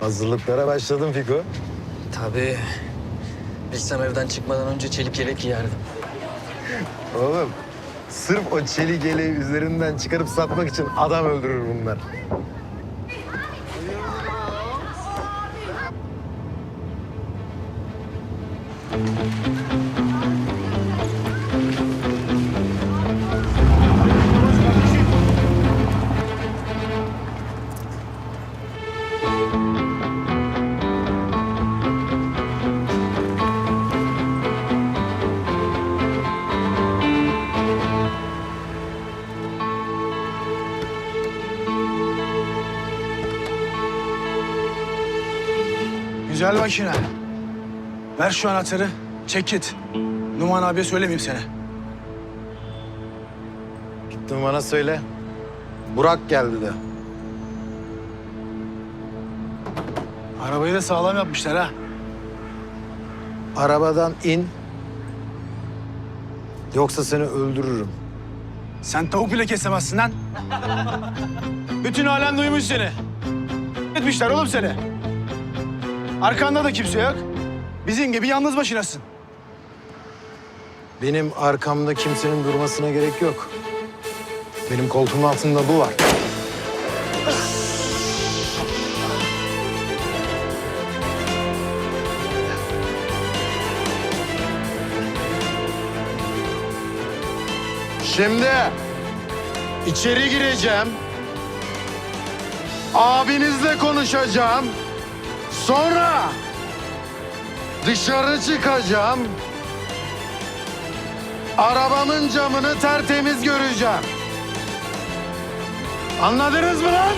Hazırlıklara başladım Fiko. Tabii. Bilsem evden çıkmadan önce çelik yelek giyerdim. Oğlum sırf o çelik yeleği üzerinden çıkarıp satmak için adam öldürür bunlar. Güzel makine. Ver şu anahtarı. Çek git. Numan abiye söylemeyeyim seni. Gittin bana söyle. Burak geldi de. Arabayı da sağlam yapmışlar ha. Arabadan in. Yoksa seni öldürürüm. Sen tavuk bile kesemezsin lan. Bütün alem duymuş seni. Etmişler oğlum seni. Arkanda da kimse yok. Bizim gibi yalnız başınasın. Benim arkamda kimsenin durmasına gerek yok. Benim koltuğumun altında bu var. Şimdi içeri gireceğim. Abinizle konuşacağım. Sonra dışarı çıkacağım. Arabamın camını tertemiz göreceğim. Anladınız mı lan?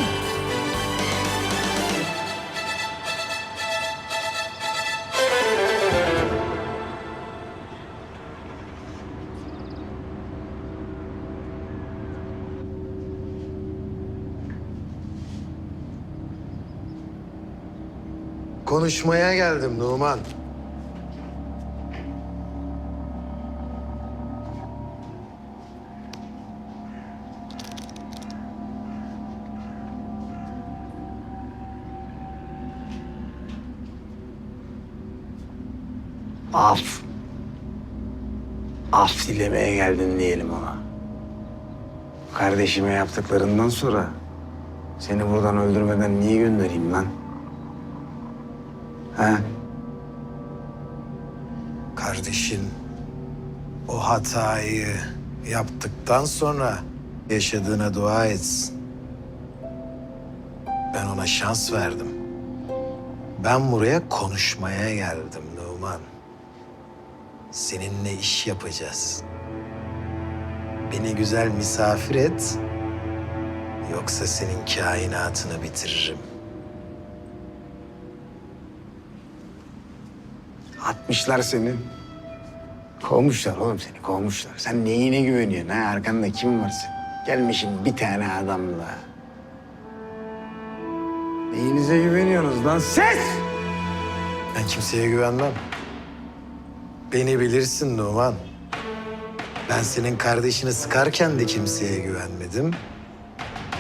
Konuşmaya geldim Numan. Af. Af dilemeye geldin diyelim ona. Kardeşime yaptıklarından sonra seni buradan öldürmeden niye göndereyim lan? Ha? Kardeşin o hatayı yaptıktan sonra yaşadığına dua etsin. Ben ona şans verdim. Ben buraya konuşmaya geldim Numan. Seninle iş yapacağız. Beni güzel misafir et. Yoksa senin kainatını bitiririm. Atmışlar seni. Kovmuşlar oğlum seni, kovmuşlar. Sen neyine güveniyorsun ha? Arkanda kim var senin? Gelmişim bir tane adamla. Neyinize güveniyorsunuz lan? Ses! Ben kimseye güvenmem. Beni bilirsin Numan. Ben senin kardeşini sıkarken de kimseye güvenmedim.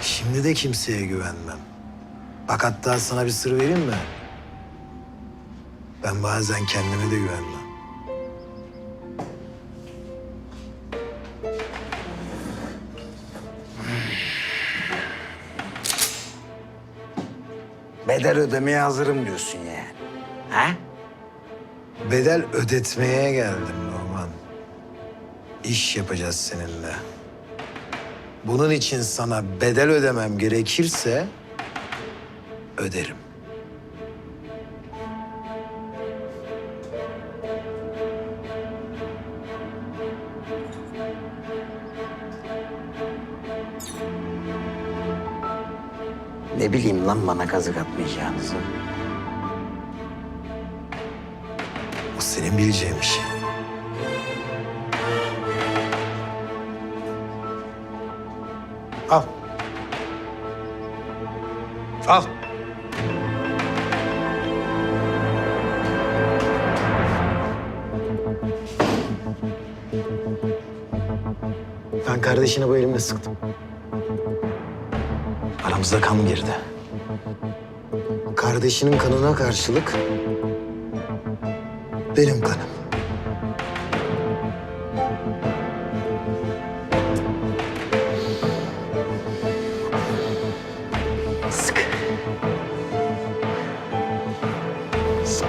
Şimdi de kimseye güvenmem. Bak hatta sana bir sır vereyim mi? Ben bazen kendime de güvenmem. Bedel ödemeye hazırım diyorsun yani. Ha? Bedel ödetmeye geldim Numan. İş yapacağız seninle. Bunun için sana bedel ödemem gerekirse öderim. Ne bileyim lan bana kazık atmayacağınızı. O senin bileceğin bir şey. Al. Al. Ben kardeşine bu elimle sıktım. Aramızda kan girdi. kardeşinin kanına karşılık benim kanım. Sık. Sık.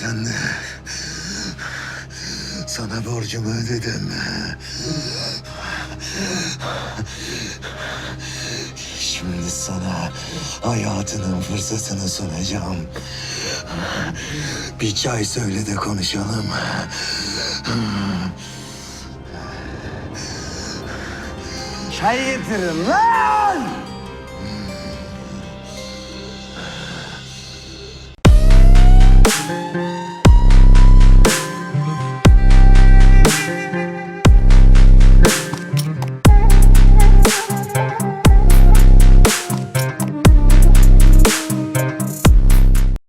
Karadenli. Sana borcumu ödedim. Şimdi sana hayatının fırsatını sunacağım. Bir çay söyle de konuşalım. Çay getirin lan!